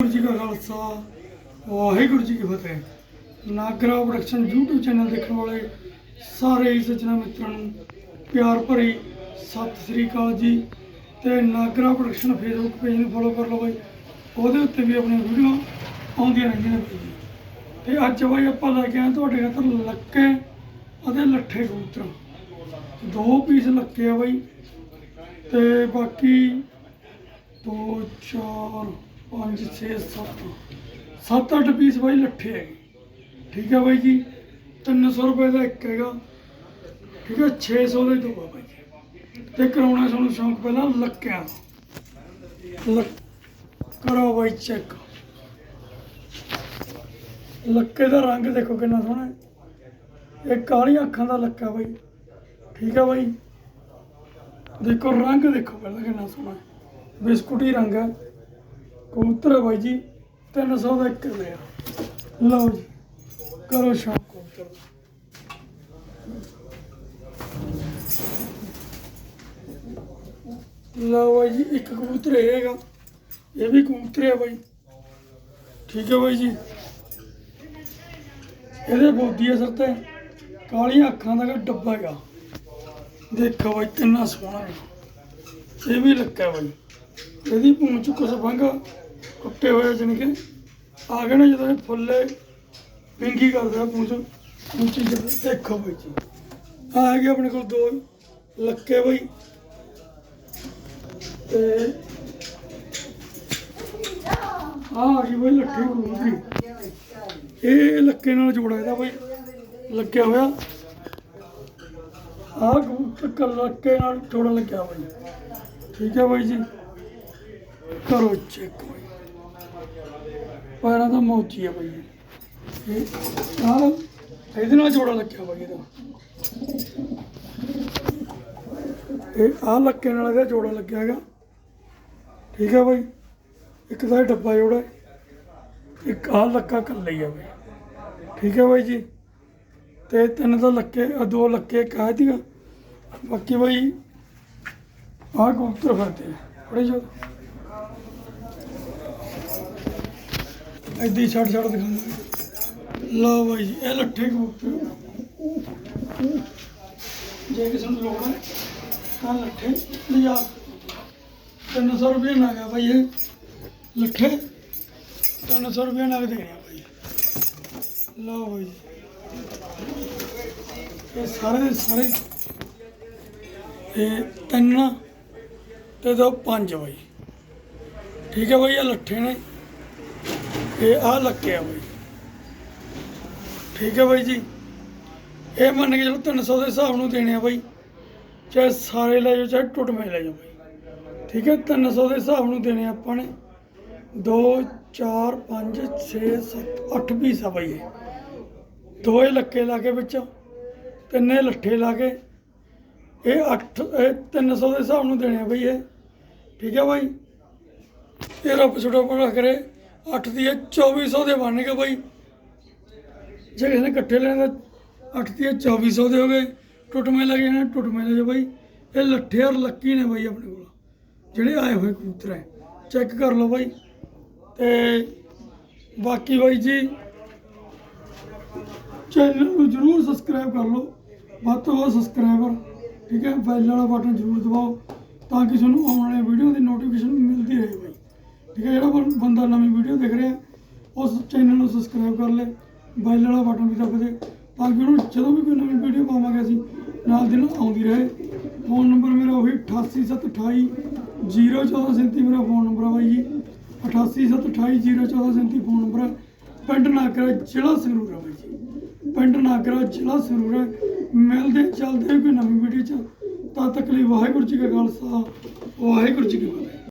ਵਾਹਿਗੁਰੂ ਜੀ ਕਾ ਖਾਲਸਾ, ਵਾਹਿਗੁਰੂ ਜੀ ਕੀ ਫਤਿਹ। Nagra production YouTube channel ਦੇਖਣ ਵਾਲੇ ਸਾਰੇ ਹੀ ਸੱਜਣਾ ਮਿੱਤਰਾਂ ਨੂੰ ਪਿਆਰ ਭਰੀ ਸਤਿ ਸ੍ਰੀ ਅਕਾਲ ਜੀ। ਤੇ ਨਾਗਰਾ ਪ੍ਰੋਡਕਸ਼ਨ ਫੇਸਬੁੱਕ ਪੇਜ ਨੂੰ ਫੋਲੋ ਕਰ ਲਓ ਬਾਈ। ਉਹਦੇ ਉੱਤੇ ਵੀ ਆਪਣੀਆਂ ਵੀਡੀਓ ਆਉਂਦੀਆਂ ਰਹਿੰਦੀਆਂ ਨੇ ਤੇ ਅੱਜ ਬਾਈ ਆਪਾਂ ਲੈ ਕੇ ਆਏ ਤੁਹਾਡੇ ਖਾਤਰ ਲੱਕੇ ਅਤੇ ਲੱਠੇ ਕਬੂਤਰ। ਦੋ ਪੀਸ ਲੱਕੇ ਆ ਬਾਈ। ਤੇ ਬਾਕੀ 2 4 5 6 7 7 8 ਪੀਸ ਬਾਈ ਲੱਠੇ ਹੈਗੇ। ਠੀਕ ਹੈ ਬਾਈ ਜੀ? 300 ਰੁਪਏ ਦਾ ਇੱਕ ਹੈਗਾ। ਠੀਕ ਹੈ 600 ਦੇ ਦੋ ਆ ਬਾਈ ਜੀ। ਤੇ ਕਰਾਉਣਾ ਸਾਨੂੰ ਸ਼ੌਂਕ ਪਹਿਲਾਂ ਲੱਕਿਆਂ ਕਰੋ ਬਾਈ ਚੈੱਕ ਲੱਕੇ ਦਾ ਰੰਗ ਦੇਖੋ ਕਿੰਨਾ ਸੋਹਣਾ ਹੈ। ਇਹ ਕਾਲੀਆਂ ਅੱਖਾਂ ਦਾ ਲੱਕਾ ਬਾਈ। ਠੀਕ ਹੈ ਬਾਈ? ਦੇਖੋ, ਰੰਗ ਦੇਖੋ ਪਹਿਲਾਂ ਕਿੰਨਾ ਸੋਹਣਾ ਹੈ। ਬਿਸਕੁਟੀ ਰੰਗ ਹੈ। ਕਬੂਤਰ ਹੈ ਬਾਈ ਜੀ 300 ਦਾ ਇੱਕ ਲਿਆ। ਲਓ ਜੀ, ਕਰੋ ਸ਼ੌਕ ਕਬੂਤਰ। ਲਓ ਬਾਈ ਜੀ, ਇੱਕ ਕਬੂਤਰ ਹੈਗਾ, ਇਹ ਵੀ ਕਬੂਤਰ ਹੈ ਬਾਈ। ਠੀਕ ਹੈ ਬਾਈ ਜੀ। ਇਹਦੇ ਬੋਦੀ ਅਸਰ ਤੇ, ਕਾਲੀਆਂ ਅੱਖਾਂ ਦਾ ਡੱਬਾ ਹੈਗਾ। ਦੇਖੋ ਬਾਈ, ਕਿੰਨਾ ਸੋਹਣਾ ਹੈ। ਇਹ ਵੀ ਲੱਗਾ ਬਾਈ। ਇਹਦੀ ਪੂੰਛ ਕੁਛ ਭੰਗ ਕੁੱਟੇ ਹੋਏ ਜਾਣੀ ਕਿ। ਆ ਗਏ ਨੇ ਜਦੋਂ ਇਹ ਫੁੱਲੇ ਪਿੰਗੀ ਕਰਦਾ ਪੂੰਛ ਉੱਚੀ ਜਗ੍ਹਾ ਦੇਖੋ ਬਾਈ ਜੀ। ਆ ਗਏ ਆਪਣੇ ਕੋਲ ਦੋ ਲੱਕੇ ਬਾਈ। ਤੇ ਆ ਆ ਗਈ ਬਾਈ ਲੱਠੀ ਕਬੂਤਰੀ ਇਹ ਲੱਕੇ ਨਾਲ ਜੋੜਾ ਇਹਦਾ ਬਾਈ, ਲੱਗਿਆ ਹੋਇਆ। ਆ ਕਬੂਤਰ ਲੱਕੇ ਨਾਲ ਜੋੜਾ ਲੱਗਿਆ ਬਾਈ। ਠੀਕ ਹੈ ਬਾਈ ਜੀ। ਕਰੋ ਚੈੱਕ ਪੈਰਾਂ ਦਾ ਮੋਚੀ ਆ ਬਾਈ। ਇਹ ਨਾਲ ਇਹਦੇ ਨਾਲ ਜੋੜਾ ਲੱਗਿਆ ਬਾਈ ਇਹਦਾ। ਇਹ ਆ ਲੱਕੇ ਨਾਲ ਇਹਦਾ ਜੋੜਾ ਲੱਗਿਆ ਹੈਗਾ। ਠੀਕ ਹੈ ਬਾਈ। ਇੱਕ ਦਾ ਡੱਬਾ ਜੋੜਾ ਇੱਕ ਆ ਲੱਕਾ ਕੱਲਾ ਹੀ ਹੈ ਬਾਈ। ਠੀਕ ਹੈ ਬਾਈ ਜੀ। ਤੇ ਤਿੰਨ ਤਾਂ ਲੱਕੇ ਦੋ ਲੱਕੇ ਕਹਿ ਦਿਆ। ਬਾਕੀ ਬਾਈ ਆਹ ਕਬੂਤਰ ਫਿਰਦੇ ਆ। ਬੜੇ ਇੱਦਾਂ ਹੀ ਛੱਡ ਛੱਡ ਦਿਖਾਉਂਦਾ ਲਓ ਬਾਈ ਜੀ, ਇਹ ਲੱਠੇ ਕਬੂਤਰ। ਜੇ ਕਿਸੇ ਨੂੰ ਲੋੜ ਹੈ ਤਾਂ ਲੱਠੇ ਲਿਆ 300 ਰੁਪਏ ਨਾ ਗਿਆ ਬਾਈ ਇਹ। ਲੱਠੇ 300 ਰੁਪਏ ਨਾਲ ਦੇਣੇ ਆ ਬਾਈ। ਲਓ ਬਾਈ ਜੀ। ਇਹ ਸਾਰੇ ਦੇ ਸਾਰੇ ਇਹ ਤਿੰਨ ਤੇ ਦੋ ਪੰਜ ਬਾਈ। ਠੀਕ ਹੈ ਬਾਈ ਇਹ ਲੱਠੇ ਨੇ। ਇਹ ਆ ਲੱਕੇ ਆ ਬਾਈ। ਠੀਕ ਹੈ ਬਾਈ ਜੀ। ਇਹ ਮੰਨ ਕੇ ਚਲੋ 300 ਦੇ ਹਿਸਾਬ ਨੂੰ ਦੇਣੇ ਆ ਬਾਈ। ਚਾਹੇ ਸਾਰੇ ਲੈ ਜਾਓ, ਚਾਹੇ ਟੁੱਟਵੇਂ ਲੈ ਜਾਓ ਬਾਈ। ਠੀਕ ਹੈ 300 ਦੇ ਹਿਸਾਬ ਨੂੰ ਦੇਣੇ ਆਪਾਂ ਨੇ। 2 4 5 6 7 8 ਪੀਸ ਆ ਬਾਈ ਇਹ। ਦੋ ਇਹ ਲੱਕੇ ਲਾ ਕੇ ਵਿੱਚ, ਤਿੰਨੇ ਲੱਠੇ ਲਾ ਕੇ। ਇਹ 8 ਇਹ 300 ਦੇ ਹਿਸਾਬ ਨੂੰ ਦੇਣੇ ਆ ਬਈ ਇਹ। ਠੀਕ ਹੈ ਬਾਈ। ਇਹ ਰੱਬ ਛੋਟਾ ਬੜਾ ਕਰੇ। 8 ਦੀ ਇਹ 2400 ਦੇ ਬਣ ਗਏ ਬਾਈ। ਜੇ ਕਿਸੇ ਨੇ ਇਕੱਠੇ ਲੈਣੇ ਤਾਂ 8 ਦੀ ਇਹ 2400 ਦੇ ਹੋ ਗਏ। ਟੁੱਟਵੇਂ ਲੱਗੇ ਨੇ, ਟੁੱਟਵੇਂ ਲੈ ਬਾਈ। ਇਹ ਲੱਠੇ ਔਰ ਲੱਕੀ ਨੇ ਬਾਈ ਆਪਣੇ ਕੋਲ। ਜਿਹੜੇ ਆਏ ਹੋਏ ਕਬੂਤਰ ਹੈ। ਚੈੱਕ ਕਰ ਲਓ ਬਾਈ। ਤੇ ਬਾਕੀ ਬਾਈ ਜੀ ਚੈਨਲ ਨੂੰ ਜਰੂਰ ਸਬਸਕ੍ਰਾਈਬ ਕਰ ਲਓ। ਵੱਧ ਤੋਂ ਵੱਧ ਸਬਸਕ੍ਰਾਈਬਰ ਠੀਕ ਹੈ? ਬੈਲ ਵਾਲਾ ਬਟਨ ਜਰੂਰ ਦਬਾਓ, ਤਾਂ ਕਿ ਤੁਹਾਨੂੰ ਆਉਣ ਵਾਲੇ ਵੀਡੀਓ ਦੀ ਨੋਟੀਫਿਕੇਸ਼ਨ ਮਿਲਦੀ ਰਹੇ ਠੀਕ ਹੈ ਜਿਹੜਾ ਬੰਦਾ ਨਵੀਂ ਵੀਡੀਓ ਦੇਖ ਰਿਹਾ, ਉਸ ਚੈਨਲ ਨੂੰ ਸਬਸਕ੍ਰਾਈਬ ਕਰ ਲੈ ਬੈਲ ਵਾਲਾ ਬਟਨ ਵੀ ਦੱਬ ਦੇ, ਤਾਂ ਕਿ ਉਹਨੂੰ ਜਦੋਂ ਵੀ ਕੋਈ ਨਵੀਂ ਵੀਡੀਓ ਪਾਵਾਂਗੇ ਅਸੀਂ, ਨਾਲ ਦੀ ਨਾਲ ਆਉਂਦੀ ਰਹੇ। ਫੋਨ ਨੰਬਰ ਮੇਰਾ ਉਹੀ 88728 01437 ਮੇਰਾ ਫੋਨ ਨੰਬਰ ਆ ਬਾਈ ਜੀ। 88728 01437 ਫੋਨ ਨੰਬਰ ਹੈ ਪਿੰਡ ਨਾਗਰਾ ਜ਼ਿਲ੍ਹਾ ਸੰਗਰੂਰ ਹੈ ਬਾਈ ਜੀ। ਪਿੰਡ ਨਾਗਰਾ ਜ਼ਿਲ੍ਹਾ ਸੰਗਰੂਰ ਹੈ ਮਿਲਦੇ ਚਲਦੇ ਕੋਈ ਨਵੀਂ ਵੀਡੀਓ ਚ। ਤਦ ਤੱਕ ਲਈ ਵਾਹਿਗੁਰੂ ਜੀ ਕਾ ਖਾਲਸਾ, ਵਾਹਿਗੁਰੂ ਜੀ ਕੀ ਫਤਿਹ।